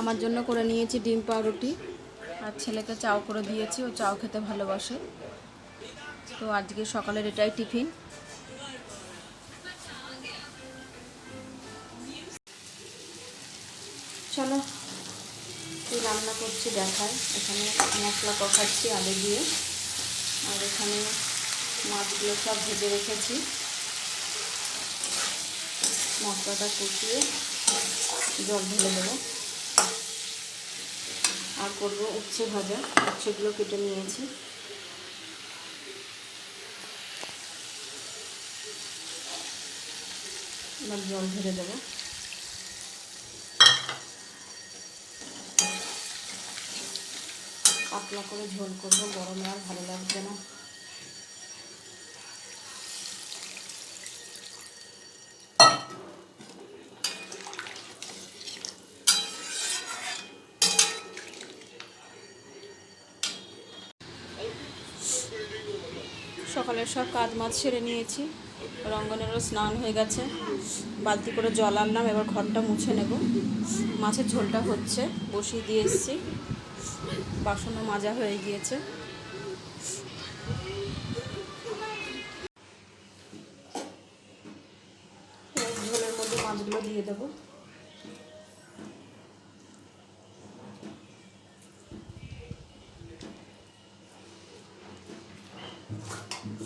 আমার জন্য করে নিয়েছি ডিম পাউরুটি। আর ছেলেকে চাও করে দিয়েছি ও চাও খেতে ভালোবাসে। তো আজকে সকালের এটাই টিফিন। চলো কি রান্না করছি দেখায় এখানে মশলা কষাচ্ছি আলু দিয়ে। আর এখানে মাছগুলো সব ভেজে রেখেছি। মশলাটা কষিয়ে জল ঢেলে দেবো আর করব উচ্ছে ভাজা। উচ্ছেগুলো কেটে নিয়েছি। এবার জল ঢেলে দেবো। পাতলা করে ঝোল করব, গরমে আর ভালো লাগবে না। সকালের সব কাজ মাছ সেরে নিয়েছি। রঙ্গনেরও স্নান হয়ে গেছে। বালতি করে জল আনলাম, এবার ঘরটা মুছে নেব। মাছের ঝোলটা হচ্ছে, বসিয়ে দিয়ে এসেছি। বাসনও মাজা হয়ে গিয়েছে। ঝোলের মধ্যে মাছগুলো দিয়ে দেবো।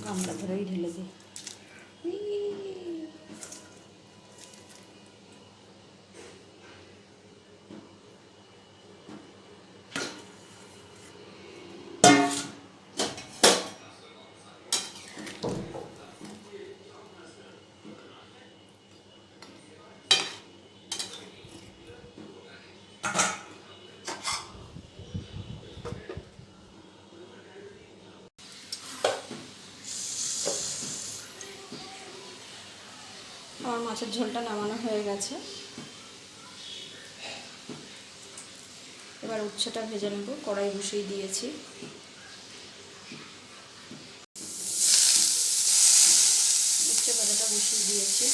গামলা ধরেই ঢেলে দিই আমার মাছের ঝোলটা নামানো হয়ে গেছে। এবার উচ্ছেটা ভেজে নেব, কড়াই বসিয়ে দিয়েছি। উচ্ছে ভাজাটা বসিয়ে দিয়েছি।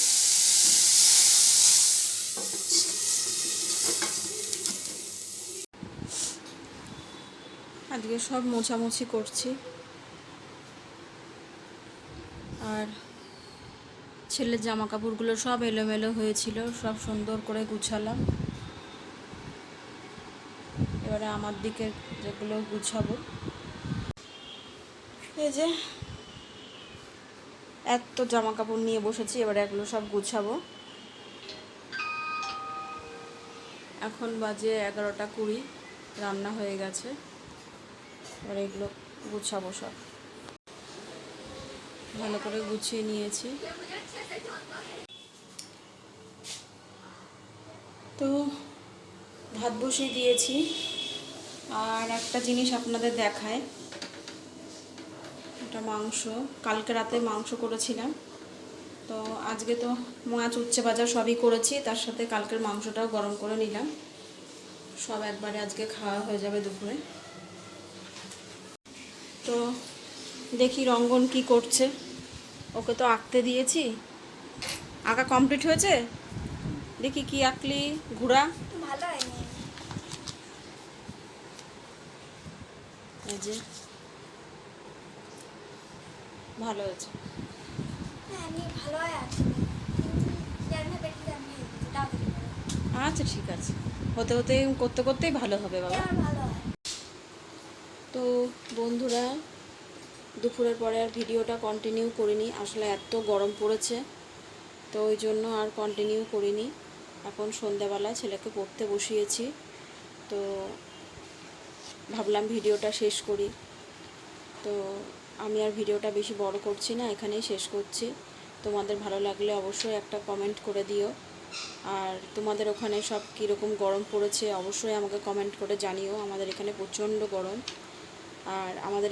আজকে সব মোছামুছি করছি। আর ছেলের জামা কাপড়গুলো সব এলোমেলো হয়েছিল, সব সুন্দর করে গুছালাম। এবারে আমার দিকে যেগুলো গুছাবো। এই যে, এত জামা কাপড় নিয়ে বসেছি, এবারে এগুলো সব গুছাবো। এখন বাজে এগারোটা কুড়ি, রান্না হয়ে গেছে। এবার এগুলো গুছাবো সব। ভালো করে গুছিয়ে নিয়েছি। তো ভাত বসিয়ে দিয়েছি। আর একটা জিনিস আপনাদের দেখায়। এটা মাংস। কালকে রাতে মাংস করেছিলাম। তো আজকে তো মাছ উচ্ছে বাজার সবই করেছি। তার সাথে কালকের মাংসটাও গরম করে নিলাম। সব একবারে আজকে খাওয়া হয়ে যাবে দুপুরে। তো দেখি রঙ্গন কি করছে। ওকে তো আঁকতে দিয়েছি। আঁকা কমপ্লিট হয়েছে? দেখি কি আঁকলি ঘোড়া? ভালো হয়নি। এই যে। ভালো হয়েছে। হ্যাঁ আচ্ছা ঠিক আছে। হতে হতে করতে করতেই ভালো হবে বাবা। ভালো হয়। তো বন্ধুরা দুপুরের পরে আর ভিডিওটা কন্টিনিউ করিনি। আসলে এত গরম পড়েছে, তো ওই জন্য আর কন্টিনিউ করিনি। এখন সন্ধ্যাবেলা ছেলেকে পড়তে বসিয়েছি, তো ভাবলাম ভিডিওটা শেষ করি। তো আমি আর ভিডিওটা বেশি বড় করছি না, এখানেই শেষ করছি। তোমাদের ভালো লাগলে অবশ্যই একটা কমেন্ট করে দিও। আর তোমাদের ওখানে সব কীরকম গরম পড়েছে অবশ্যই আমাকে কমেন্ট করে জানিও। আমাদের এখানে প্রচণ্ড গরম। আর আমাদের